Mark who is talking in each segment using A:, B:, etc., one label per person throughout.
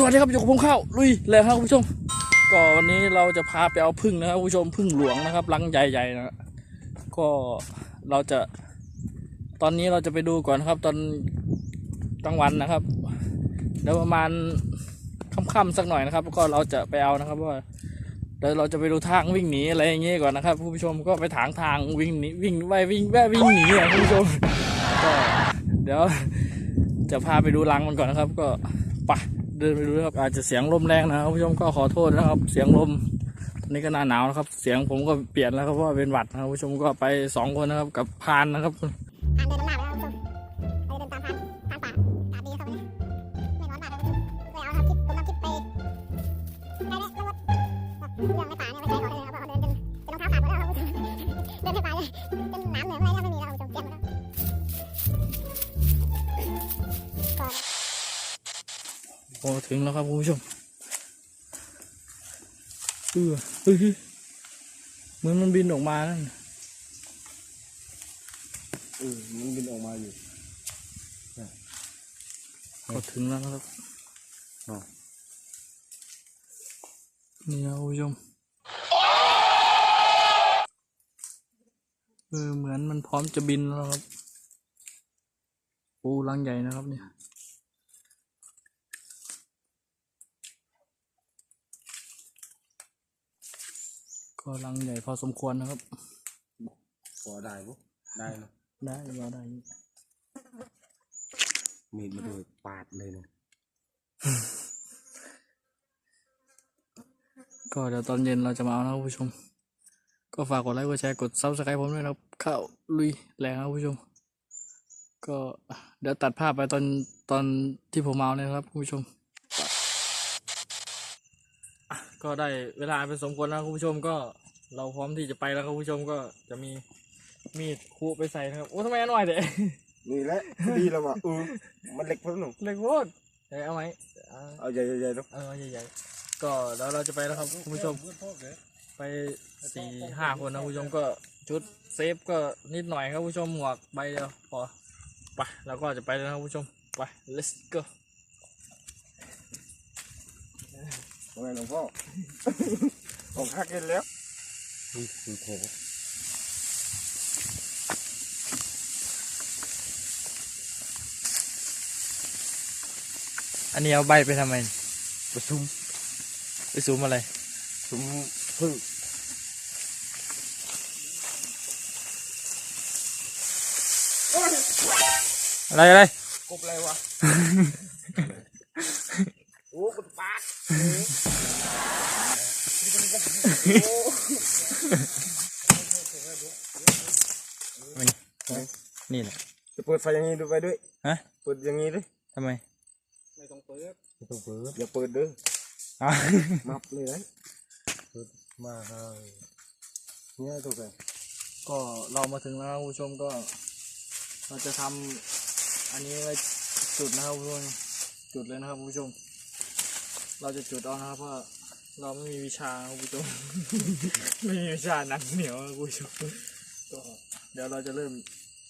A: สวัสดีครับอยู่กับผมข้าวลุยเลยครับคุณผู้ชมก็วันนี้เราจะพาไปเอาพึ่งนะครับคุณผู้ชมพึ่งหลวงนะครับรังใหญ่ๆนะก็เราจะ ตอนนี้เราจะไปดูก่อนนะครับ ตอนกลางวันนะครับเดี๋ยวประมาณค่ำๆสักหน่อยนะครับ ก็เราจะไปเอานะครับว่าเดี๋ยวเราจะไปดูทางวิ่งหนีอะไรอย่างเงี้ยก่อนนะครับคุณผู้ชมก็ไปถางทางวิ่งหนีวิ่งไปวิ่งแวะวิ่งหนีอะคุณผู้ชมก็เดี๋ยว จะพาไปดูรังมันก่อนนะครับ ก็ไป เดินไปดูครับ อาจจะเสียงลมแรงนะครับผู้ชมก็ขอโทษนะครับ เสียงลมตอนนี้ก็หน้าหนาวนะครับ เสียงผมก็เปลี่ยนแล้วครับเพราะเป็นหวัดนะครับผู้ชมก็ไปสองคนนะครับกับพานนะครับ
B: พานเดินน้ำหนักแล้วคุณผู้ชมเราจะเดินตามพานพานป่าอากาศดีเข้าไปนะไม่ร้อนมากเลยคุณผู้ชมเคยเอาทำคลิปผมทำคลิปไปได้เลยแล้วก็เรื่องในป่าเนี่ยไม่ใช่เขาเลยนะครับเพราะเขาเดินจนจนรองเท้าขาดหมดแล้วครับผู้ชมเดินในป่าเลย
A: ถึงแล้วครับคุณผู้ชมเออเฮ้ยเฮ้ยเหมือนมันบินออกมานั่น
C: เออมันบินออกมาอยู่
A: ก็ถึงแล้วนะครับ
C: อ๋อ
A: นี่นะคุณผู้ชมเออเหมือนมันพร้อมจะบินแล้วครับปูรังใหญ่นะครับเนี่ย ก็รังใหญ่พอสมควรนะครับ
C: พอได้ปุ๊ได้เนอะ
A: ได้รอได้อยู่
C: มีดมาดูปาดเลยนะ
A: ก็เดี๋ยวตอนเย็นเราจะมาเอานะครับผู้ชม ก็ฝากกดไลค์กดแชร์กดซับสไครต์ผมด้วยนะครับเข้าลุยแรงครับผู้ชม ก็เดี๋ยวตัดภาพไปตอนตอนที่ผมเอาเลยนะครับผู้ชมอะก็ได้เวลาเป็นสมควรแล้วคุณผู้ชมก็ เราพร้อมที่จะไปแล้วครับผู้ชมก็จะมีมีดคูไปใส่นะครับโอ้ทำไมอันหน่อยเด็
C: นี่แหละดีแล้วว่ะเออมันเล็กเพิ่มหนึ่ง
A: เล็กโคตรเอ้ยเอาไหมเอา
C: เอาใหญ่ๆๆเนาะ
A: เออใหญ่ๆก็เดี๋ยวเราจะไปแล้วครับคุณผู้ชมไปสี่ห้าคนนะคุณผู้ชมก็ชุดเซฟก็นิดหน่อยครับคุณผู้ชมหมวกใบเดียวพอไปแล้วก็จะไปแล้วนะครับคุณผู้ชมไป let's go
C: ทำไมหลวงพ่อออกหักกันแล้ว อุ้ยคือโค
A: อันนี้เอาใบไปทำไม
C: ประชุม
A: ไปซูมอะไร
C: ชุมพึ่ง
A: อะไรอะไร
C: กบอะไรวะ โอ้กบปาก
A: นี่แหละ
C: จะเปิดไฟอย่างนี้ดูไปด้วย
A: ฮะ
C: เปิดอย่างนี้ด้วย
A: ทำไม
C: ไม่ต้องเปิดไม่ต้องเปิดอย่าเปิดเด้อ
A: อะ
C: มับเลยนะเปิดมาให้เนี่ยถูกไหม
A: ก็เรามาถึงแล้วครับคุณผู้ชมก็ เราจะทำอันนี้ไว้จุดนะครับคุณผู้ชมจุดเลยนะครับคุณผู้ชม เราจะจุดเอานะครับเพราะ เราไม่มีวิชาครับคุณผู้ชมไม่มีวิชาหนังเหนียวครับคุณผู้ชมก็เดี๋ยวเราจะเริ่ม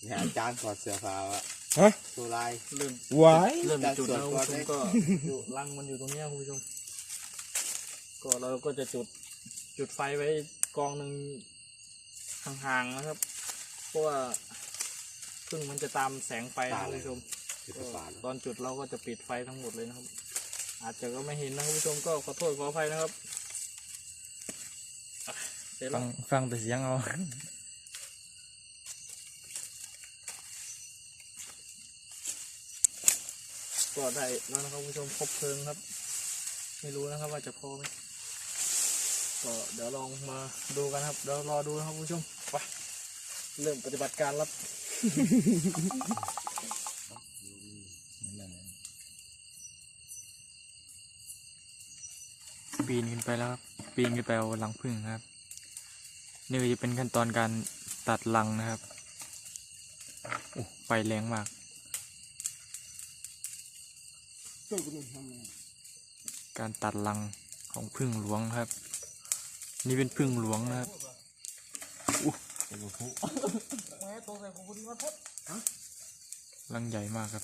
D: เนี่ยอาจารย์ถอดเสื้อผ้าวะ
C: ฮะ
D: ตัวลาย
A: เริ่ม
C: วาย
A: เริ่มจุดแล้วคุณ
D: ก่อน
A: ผู้ช
D: เล
A: ม
D: ย
A: ก็อยู่รังมันอยู่ตรงเนี้ยคุณผู้ชม ก็เราก็จะจุดจุดไฟไว้กองหนึ่งห่างๆนะครับ เพราะว่าพึ่งมันจะตามแสงไฟนะคุณผู้ชม
D: คือ
A: ก็
D: ป่า
A: ตอนจุดเราก็จะปิดไฟทั้งหมดเลยนะครับ อาจจะก็ไม่เห็นนะคุณผู้ชมก็ขอโทษขออภัยนะครับอะเสร็จแล้
E: ฟั
A: ว
E: งฟังแต่เสียงเอา
A: ก็ได้แล้วนะครับคุณผู้ชมครบเพลิงครับ ไม่รู้นะครับว่าจะพอไหมก็เดี๋ยวลองมาดูกันครับเดี๋ยวรอดูนะครับคุณผู้ชมไปเริ่มปฏิบัติการรับ
E: ปีนขึ้นไปแล้วครับปีนขึ้นไปเอารังผึ้งครับนี่จะเป็นขั้นตอนการตัดรังนะครับโอ้ไฟแรงมากการตัดรังของผึ้งหลวงครับ นี่เป็นผึ้งหลวงนะครับอู้รังใหญ่มากครับ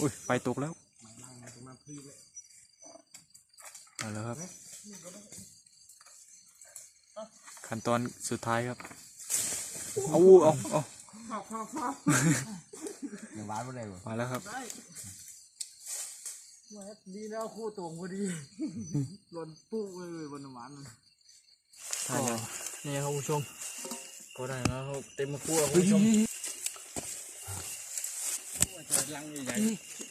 E: อุ้ยไฟตกแล้ว เอาแล้วครับ ขั้นตอนสุดท้ายครับ เอาเอาเอา
D: หนึ่งบาทไม่ได้บ่
E: มาแล้วครับ
A: ดีแล้วคู่ตรงพอดีหล่นปุ๊บเลยบนน้ำมัน
E: ใช่ครับ
A: นี่ครับผู้ชมก็ได้แล้วครับเต็มคู่แล้วคุณผู้ชมลังใหญ่ๆ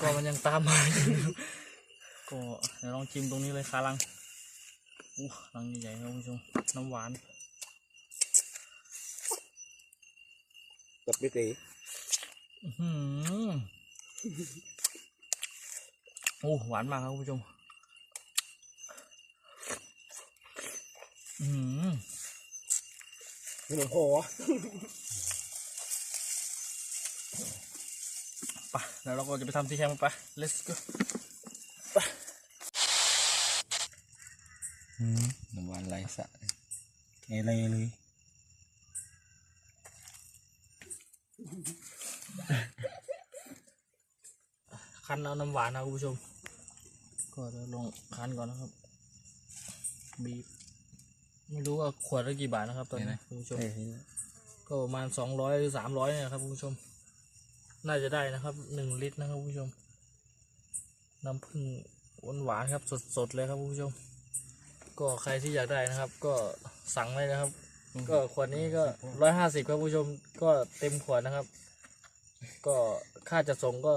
A: ก็มันยังตามมาอยู่นะครับก็เดี๋ยวลองชิมตรงนี้เลยคาลังอู้ลังใหญ่ๆครับคุณผู้ชมน้ำหวาน
D: กับพี่ตี
A: อื้อหือโอ้หวานมากครับคุณผู้ชมอืม
C: นี่หลวงพ่อ
A: ไป แล้วเราก็จะไปทำที่แคมป์ไป let's go
D: น้ำหวานไหลสะเอเลยเลย
A: คั้นเอาน้ำหวานนะคุณผู้ชม ก็จะลงคั้นก่อนนะครับ บีบ ไม่รู้ว่าขวดละกี่บาทนะครับตอนนี้คุณผู้ชม ก็ประมาณสองร้อยหรือสามร้อยเนี่ยครับคุณผู้ชม น่าจะได้นะครับหนึ่งลิตรนะครับผู้ชมน้ำผึ้งหวานหวานๆครับสดๆเลยครับผู้ชม ก็ใครที่อยากได้นะครับ ก็สั่งเลยนะครับ ก็ขวดนี้ก็ร้อยห้าสิบครับผู้ชมก็เต็มขวดนะครับ ก็ค่าจะส่งก็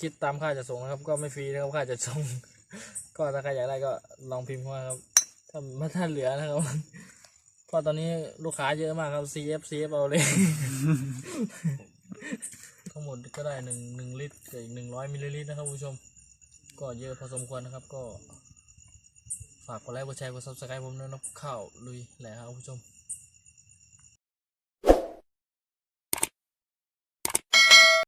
A: คิดตามค่าจะส่งนะครับ ก็ไม่ฟรีนะครับค่าจะส่ง ก็ถ้าใครอยากได้ก็ลองพิมพ์เข้ามาครับถ้าไม่ถ้าเหลือนะครับเพราะตอนนี้ลูกค้าเยอะมากครับ CF CF เอาเลย ทั้งหมดก็ได้หนึ่งหนึ่งลิตรกับอีกหนึ่งร้อยมิลลิลิตรนะครับคุณผู้ชม ก็เยอะพอสมควรนะครับก็ ฝากกดไลค์กดแชร์กดซับสไครต์ผมด้วยนะข้าวลุยแหละครับคุณผู้ชม